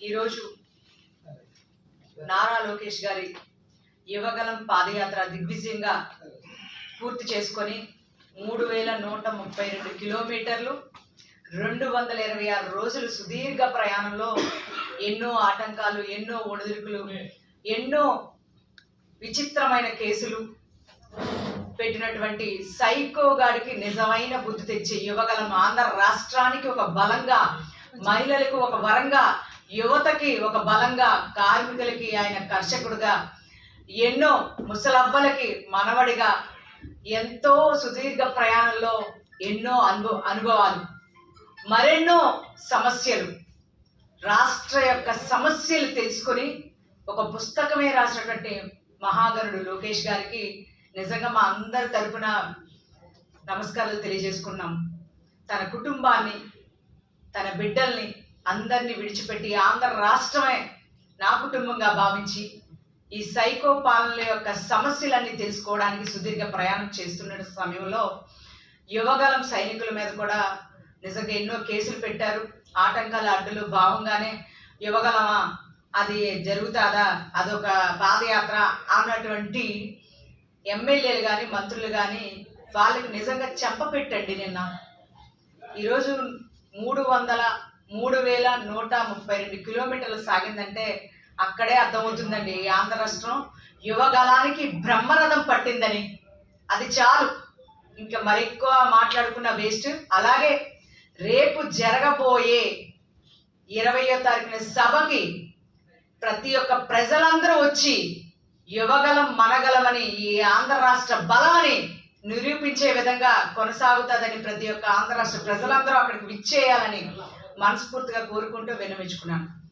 ఈరోజు నారా లోకేష్ గారి యువగలం పాదయాత్ర దిగ్విజయంగా పూర్తి చేసుకొని మూడు వేల నూట ముప్పై రెండు కిలోమీటర్లు రెండు వందల ఇరవై ఆరు రోజులు సుదీర్ఘ ప్రయాణంలో ఎన్నో ఆటంకాలు ఎన్నో ఒడిదుడుకులు ఎన్నో విచిత్రమైన కేసులు పెట్టినటువంటి సైకో గాడికి నిజమైన బుద్ధి తెచ్చి యువగలం ఆంధ్ర రాష్ట్రానికి ఒక బలంగా మహిళలకు ఒక వరంగా యువతకి ఒక బలంగా కార్మికులకి ఆయన కర్షకుడుగా ఎన్నో ముసలవ్వలకి మనవడిగా ఎంతో సుదీర్ఘ ప్రయాణంలో ఎన్నో అనుభవ అనుభవాలు మరెన్నో సమస్యలు. రాష్ట్ర యొక్క సమస్యలు తెలుసుకొని ఒక పుస్తకమే రాసినటువంటి మహాగరుడు లోకేష్ గారికి నిజంగా మా అందరి తరపున నమస్కారాలు తెలియజేసుకున్నాం. తన కుటుంబాన్ని తన బిడ్డల్ని అందరిని విడిచిపెట్టి ఆంధ్ర రాష్ట్రమే నా కుటుంబంగా భావించి ఈ సైకో పాలనల యొక్క సమస్యలన్నీ తెలుసుకోవడానికి సుదీర్ఘ ప్రయాణం చేస్తున్న సమయంలో యువగలం సైనికుల మీద కూడా నిజంగా ఎన్నో కేసులు పెట్టారు. ఆటంకాల అడ్డులు భావంగానే యువగలమా అది జరుగుతుందా అదొక పాదయాత్ర అన్నటువంటి ఎమ్మెల్యేలు కానీ మంత్రులు కానీ వాళ్ళకి నిజంగా చెప్పపెట్టండి నిన్న. ఈరోజు మూడు వందల మూడు వేల నూట ముప్పై రెండు కిలోమీటర్లు సాగిందంటే అక్కడే అర్థమవుతుందండి. ఈ ఆంధ్ర రాష్ట్రం యువగలానికి బ్రహ్మరథం పట్టిందని. అది చాలు. ఇంకా మరెక్కువ మాట్లాడుకున్న వేస్ట్ అలాగే రేపు జరగబోయే ఇరవయో తారీఖున సభకి ప్రతి ఒక్క ప్రజలందరూ వచ్చి యువగలం మనగలమని ఈ ఆంధ్ర రాష్ట్ర బలమని నిరూపించే విధంగా కొనసాగుతుందని ప్రతి ఒక్క ఆంధ్ర రాష్ట్ర ప్రజలందరూ అక్కడికి విచ్చేయాలని మనస్ఫూర్తిగా కోరుకుంటూ విన్నవించుకున్నాను.